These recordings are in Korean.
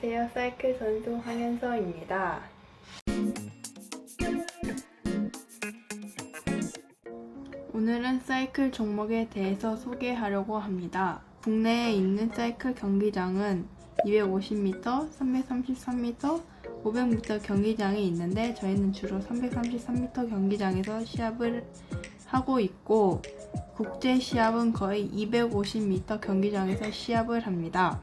사이클 선수 황현서입니다. 오늘은 사이클 종목에 대해서 소개하려고 합니다. 국내에 있는 사이클 경기장은 250m, 333m, 500m 경기장이 있는데 저희는 주로 333m 경기장에서 시합을 하고 있고 국제 시합은 거의 250m 경기장에서 시합을 합니다.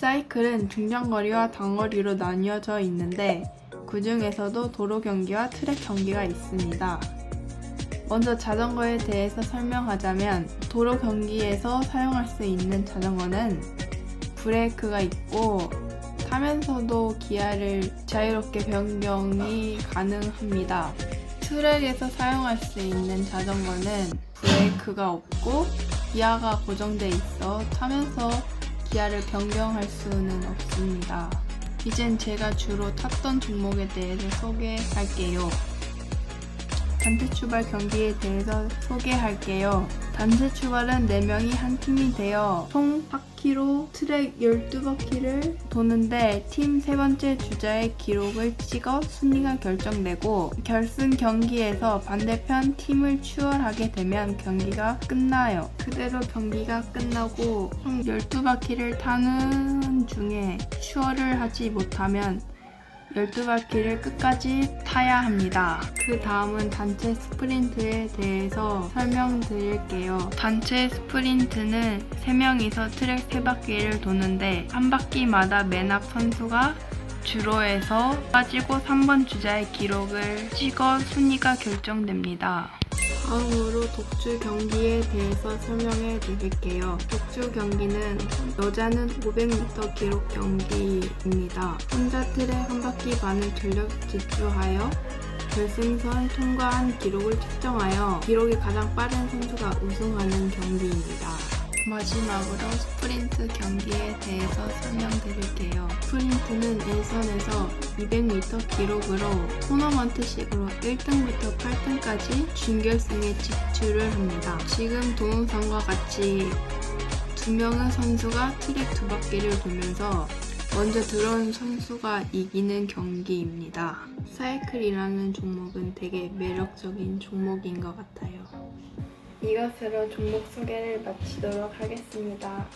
사이클은 중장거리와 단거리로 나뉘어져 있는데 그 중에서도 도로 경기와 트랙 경기가 있습니다. 먼저 자전거에 대해서 설명하자면 도로 경기에서 사용할 수 있는 자전거는 브레이크가 있고 타면서도 기아를 자유롭게 변경이 가능합니다. 트랙에서 사용할 수 있는 자전거는 브레이크가 없고 기아가 고정돼 있어 타면서 기아를 변경할 수는 없습니다. 이젠 제가 주로 탔던 종목에 대해서 소개할게요. 단체 출발 경기에 대해서 소개할게요. 단체 출발은 4명이 한 팀이 되어 총 바퀴로 트랙 12바퀴를 도는데 팀 세 번째 주자의 기록을 찍어 순위가 결정되고 결승 경기에서 반대편 팀을 추월하게 되면 경기가 끝나요. 그대로 경기가 끝나고 총 12바퀴를 타는 중에 추월을 하지 못하면 12바퀴를 끝까지 타야 합니다. 그 다음은 단체 스프린트에 대해서 설명드릴게요. 단체 스프린트는 3명이서 트랙 3바퀴를 도는데 한 바퀴마다 맨앞 선수가 주로에서 빠지고 3번 주자의 기록을 찍어 순위가 결정됩니다. 다음으로 독주 경기에 대해서 설명해 드릴게요. 독주 경기는 여자는 500m 기록 경기입니다. 혼자 트랙 한 바퀴 반을 전력 질주하여 결승선 통과한 기록을 측정하여 기록이 가장 빠른 선수가 우승하는 경기입니다. 마지막으로 스프린트 경기에 대해서 설명드릴게요. 스프린트는 1선에서 200m 기록으로 토너먼트식으로 1등부터 8등까지 준결승에 진출을 합니다. 지금 동영상과 같이 두 명의 선수가 트랙 두 바퀴를 돌면서 먼저 들어온 선수가 이기는 경기입니다. 사이클이라는 종목은 되게 매력적인 종목인 것 같아요. 이것으로 종목 소개를 마치도록 하겠습니다.